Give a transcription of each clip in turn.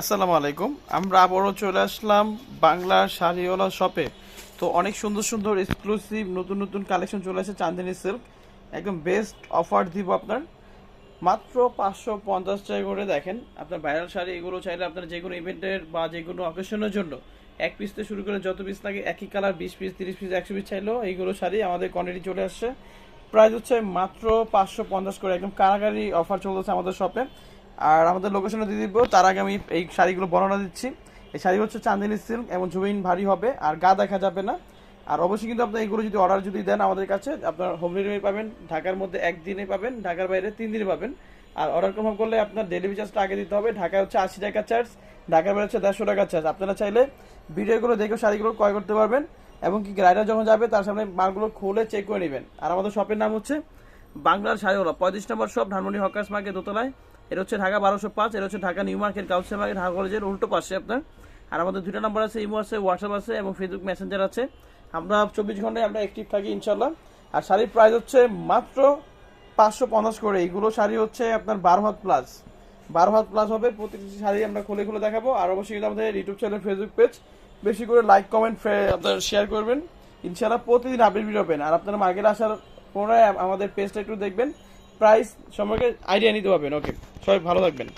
আসসালামু আলাইকুম। আমরা আবারও চলে আসলাম বাংলার শাড়িওয়ালা শপে। তো অনেক সুন্দর সুন্দর এক্সক্লুসিভ নতুন নতুন কালেকশন চলে আসে চান্দিনী সিল্ক একদম বেস্ট অফার দিব আপনার। মাত্র পাঁচশো পঞ্চাশ টাকা করে দেখেন, আপনার ভাইরাল শাড়ি, এগুলো চাইলে আপনার যে কোনো ইভেন্টের বা যে কোনো অকেশনের জন্য। এক পিস থেকে শুরু করে যত পিস লাগে, একই কালার বিশ পিস তিরিশ পিস একশো পিস চাইলেও এইগুলো শাড়ি আমাদের কোয়ান্টিটি চলে আসছে প্রাইস হচ্ছে মাত্র পাঁচশো পঞ্চাশ করে, একদম কারাগারি অফার চলতেছে আমাদের শপে আর আমাদের লোকেশনে দিয়ে দিব। তার আগে আমি এই শাড়িগুলো বর্ণনা দিচ্ছি। এই শাড়ি হচ্ছে চান্দিনী সিল্ক এবং জুবিন ভারী হবে, আর গা দেখা যাবে না। আর অবশ্যই কিন্তু আপনার এগুলো যদি অর্ডার যদি দেন আমাদের কাছে, আপনার হোম ডেলিভারি পাবেন, ঢাকার মধ্যে একদিনে পাবেন, ঢাকার বাইরে তিন দিনে পাবেন। আর অর্ডার কনফার্ম করলে আপনার ডেলিভারি চার্জটা আগে দিতে হবে। ঢাকায় হচ্ছে আশি টাকা চার্জ ঢাকার বাইরে হচ্ছে দেড়শো টাকা চার্জ আপনারা চাইলে ভিডিওগুলো দেখে শাড়িগুলো ক্রয় করতে পারবেন, এবং কি রাইডার যখন যাবে, তার সামনে মালগুলো খুলে চেক করে নেবেন। আর আমাদের শপের নাম হচ্ছে বাংলার শাড়িওয়ালা পঁয়ত্রিশ নম্বর শপ ধানমন্ডি হকার্স মার্কেট দোতলায়। এটা হচ্ছে ঢাকা বারোশো পাঁচ এটা হচ্ছে Dhaka new market council market, Dhaka কলেজের উল্টো পাশে আপনার। আর আমাদের দুটো নাম্বার আছে, ইমো আছে, হোয়াটসঅ্যাপ আছে এবং ফেসবুক মেসেঞ্জার আছে। আমরা চব্বিশ ঘন্টায় আমরা অ্যাক্টিভ থাকি ইনশাল্লাহ আর শাড়ির প্রাইস হচ্ছে মাত্র পাঁচশো পঞ্চাশ করে। এইগুলো শাড়ি হচ্ছে আপনার বারো হাত প্লাস বারো হাত প্লাস হবে প্রতিটি শাড়ি আমরা খুলে খুলে দেখাবো। আর অবশ্যই কিন্তু আমাদের ইউটিউব চ্যানেল ফেসবুক পেজ বেশি করে লাইক কমেন্ট আপনার শেয়ার করবেন। ইনশাল্লাহ প্রতিদিন আপডেট ভিডিও পাবেন আর আপনারা মার্কেট আসার পরে আমাদের পেজটা একটু দেখবেন। প্রাইস সম্পর্কে আইডিয়া নিতে পারবেন। ওকে সবাই ভালো থাকবেন।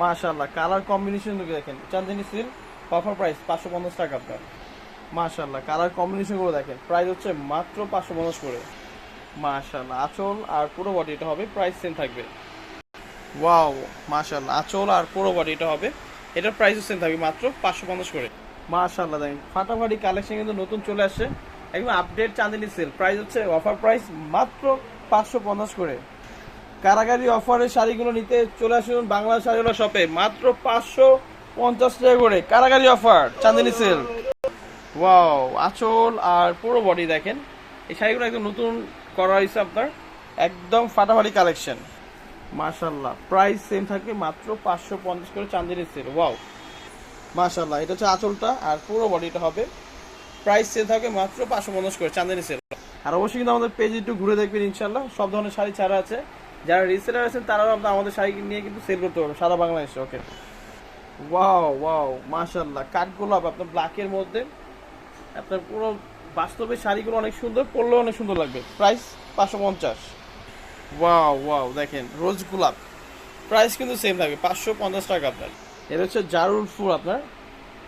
মাশাল্লাহ কালার কম্বিনেশন দেখেন। চান্দিনী সিল অফার প্রাইস পাঁচশো পঞ্চাশ টাকা আপনার। মাশাল্লাহ কালার কম্বিনেশনগুলো দেখেন। প্রাইস হচ্ছে মাত্র পাঁচশো পঞ্চাশ করে। মাশাল্লাহ আঁচল আর পুরো বডি এটা হবে প্রাইস সেম থাকবে। ওয়াও মাশাল্লাহ আঁচল আর পুরো বডি এটা হবে, এটার প্রাইসও সেম থাকবে মাত্র পাঁচশো পঞ্চাশ করে। মাশাল্লাহ দেখেন, ফাটাফাটি কালেকশন কিন্তু নতুন চলে আসছে। একদম আপডেট চাঁদিনী সেল প্রাইস হচ্ছে অফার প্রাইস মাত্র পাঁচশো পঞ্চাশ করে। কারাগারি অফারের শাড়িগুলো নিতে চলে আসুন বাংলা শাড়িওয়ালা শপে মাত্র পাঁচশো পঞ্চাশ টাকা করে কারাগারি অফার চাঁদিনী সেল ওয়াও আঁচল আর পুরো বডি দেখেন। এই শাড়িগুলো একদম নতুন করা হয়েছে আপনার। একদম ফাটাফাটি কালেকশন মাশাল্লাহ প্রাইস সেম থাকবে মাত্র পাঁচশো পঞ্চাশ করে চান্দিনী সেল ওয়াও মাশাল্লাহ এটা হচ্ছে আঁচলটা আর পুরো বডিটা হবে প্রাইস সেল থাকে মাত্র পাঁচশো পঞ্চাশ করে চান্দিনী সেল আর অবশ্যই কিন্তু আমাদের পেজ একটু ঘুরে দেখবেন ইনশাল্লাহ সব ধরনের শাড়ি ছাড়া আছে। যারা রিসেলার আছেন, তারাও আপনার আমাদের শাড়ি নিয়ে কিন্তু সেল করতে পারবে সারা বাংলাদেশে ওকে ওয়াও ওয়াও মাশাল্লাহ কাঠগোলাপ আপনার ব্ল্যাকের মধ্যে। আপনার পুরো বাস্তবে শাড়িগুলো অনেক সুন্দর, পরলেও অনেক সুন্দর লাগবে। প্রাইস পাঁচশো পঞ্চাশ। ওয়াও ওয়াও দেখেন রোজ গোলাপ। প্রাইস কিন্তু সেম থাকবে, পাঁচশো পঞ্চাশ টাকা আপনার। এটা হচ্ছে জারুল ফুল আপনার।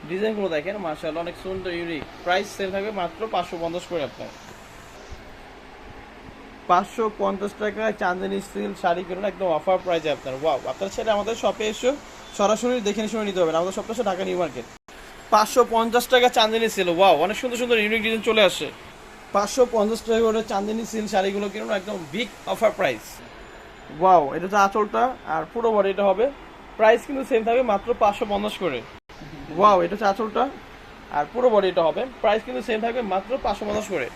ডিজাইনগুলো দেখেন মার্শাল্লাহ অনেক সুন্দর ইউনিক প্রাইস সেম থাকবে মাত্র পাঁচশো পঞ্চাশ করে আপনার। পাঁচশো পঞ্চাশ টাকায় চাঁদিনী স্টিল শাড়ি কিনুন, একদম অফার প্রাইজে আপনার। ওয়াও আপনার ছেলে আমাদের শপে এসে সরাসরি দেখে শুনে নিতে হবে, আমাদের শপটা ঢাকা নিউ মার্কেট। পাঁচশো পঞ্চাশ টাকা চাঁদিনী সিল ওয়াও অনেক সুন্দর সুন্দর ইউনিক ডিজাইন চলে আসে। পাঁচশো পঞ্চাশ টাকা করে চাঁদিনী সিল শাড়িগুলো কিনুন, একদম বিগ অফার প্রাইস ওয়াও এটা হচ্ছে আঁচলটা, আর পুরো বডি এটা হবে। প্রাইস কিন্তু সেম থাকবে মাত্র পাঁচশো পঞ্চাশ করে। ওয়াও এটা হচ্ছে আঁচলটা। আর পুরো বডি এটা হবে। প্রাইস কিন্তু সেম থাকবে মাত্র পাঁচশো পঞ্চাশ করে।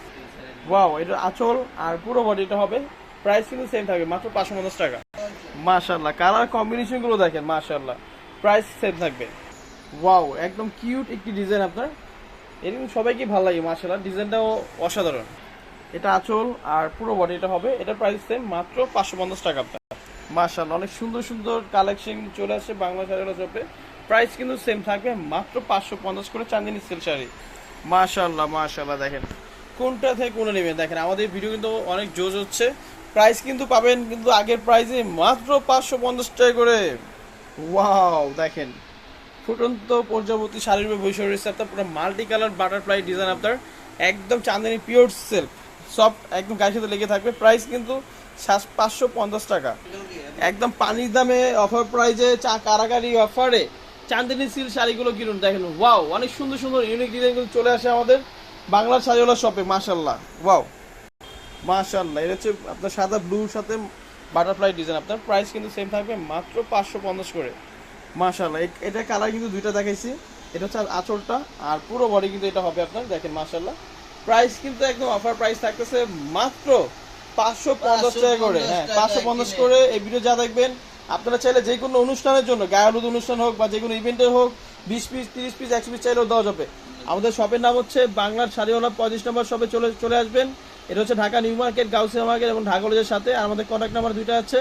ওয়াও এটা আঁচল। আর পুরো বডি এটা হবে প্রাইস কিন্তু সেম থাকবে, মাত্র পাঁচশো পঞ্চাশ টাকা। মাশাল্লাহ কালার কম্বিনেশনগুলো দেখেন মাশাল্লাহ প্রাইস সেম থাকবে। ওয়াও একদম কিউট একটি ডিজাইন আপনার। এরকম সবাইকে ভালো লাগে মাশাল্লাহ ডিজাইনটাও অসাধারণ। এটা আঁচল, আর পুরো বডি এটা হবে, এটার প্রাইস সেম মাত্র পাঁচশো পঞ্চাশ টাকা আপনার। মাশাল্লাহ অনেক সুন্দর সুন্দর কালেকশন চলে আসে বাংলা শাড়িগুলো শপে প্রাইস কিন্তু সেম থাকবে, মাত্র পাঁচশো পঞ্চাশ করে চান্দিনী সিল শাড়ি। মাশাল্লাহ মাশাল্লাহ দেখেন। কোনটা থেকে কোনটা নেবেন? দেখেন, আমাদের ভিডিও কিন্তু অনেক জোজ হচ্ছে। প্রাইস কিন্তু পাবেন কিন্তু আগের প্রাইসে মাত্র পাঁচশো পঞ্চাশ টাকা করে। ওয়াও দেখেন। ফুটন্ত প্রজাপতি শাড়ির বসে রয়েছে আপনার, পুরো মাল্টি কালার বাটারফ্লাই ডিজাইন আপনার, একদম চাঁদানি পিওর সিল্ক সব একদম গায়ের সাথে লেগে থাকবে। প্রাইস কিন্তু পাঁচশো পঞ্চাশ টাকা। একদম পানির দামে অফার প্রাইজে চা কারাগারি অফারে চান্দিনী সিল শাড়িগুলো কিনুন দেখেন ওয়াও অনেক সুন্দর সুন্দর ইউনিক ডিজাইনগুলো চলে আসে আমাদের বাংলার শাড়িওয়ালা শপে মাশাল্লাহ ওয়াও মাশাল্লাহ এটা হচ্ছে আপনার সাদা ব্লুর সাথে বাটারফ্লাই ডিজাইন আপনার প্রাইস কিন্তু সেম থাকবে মাত্র পাঁচশো পঞ্চাশ করে মাশাল্লাহ এটা কালার কিন্তু দুইটা দেখাইছি এটা হচ্ছে আঁচলটা আর পুরো বডি কিন্তু এটা হবে আপনার দেখেন মাশাল্লাহ প্রাইস কিন্তু একদম অফার প্রাইস থাকতেছে মাত্র পাঁচশো পঞ্চাশ টাকা করে হ্যাঁ পাঁচশো পঞ্চাশ করে এই ভিডিও যা দেখবেন আপনারা চাইলে যে কোনো অনুষ্ঠানের জন্য, গায়ে হলুদ অনুষ্ঠান হোক বা যে কোনো ইভেন্টের হোক, বিশ পিস তিরিশ পিস একশো পিস চাইলেও দেওয়া যাবে। আমাদের শপের নাম হচ্ছে বাংলার শাড়িওয়ালা পঁয়ত্রিশ নম্বর শপে চলে চলে আসবেন। এটা হচ্ছে Dhaka new market, Gausia market এবং ঢাকা কলেজের সাথে। আর আমাদের কন্ট্যাক্ট নাম্বার দুইটা আছে।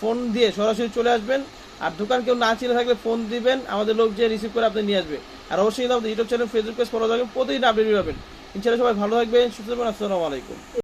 ফোন দিয়ে সরাসরি চলে আসবেন। আর দোকান কেউ না চিনে থাকলে ফোন দিবেন। আমাদের লোক যে রিসিভ করে আপনি নিয়ে আসবে। আর অবশ্যই আমাদের YouTube channel Facebook page follow থাকবেন প্রতিদিন আপডেট পাবেন ইনশাআল্লাহ সবাই ভালো থাকবেন, সুস্থ থাকবেন। আসসালামু আলাইকুম।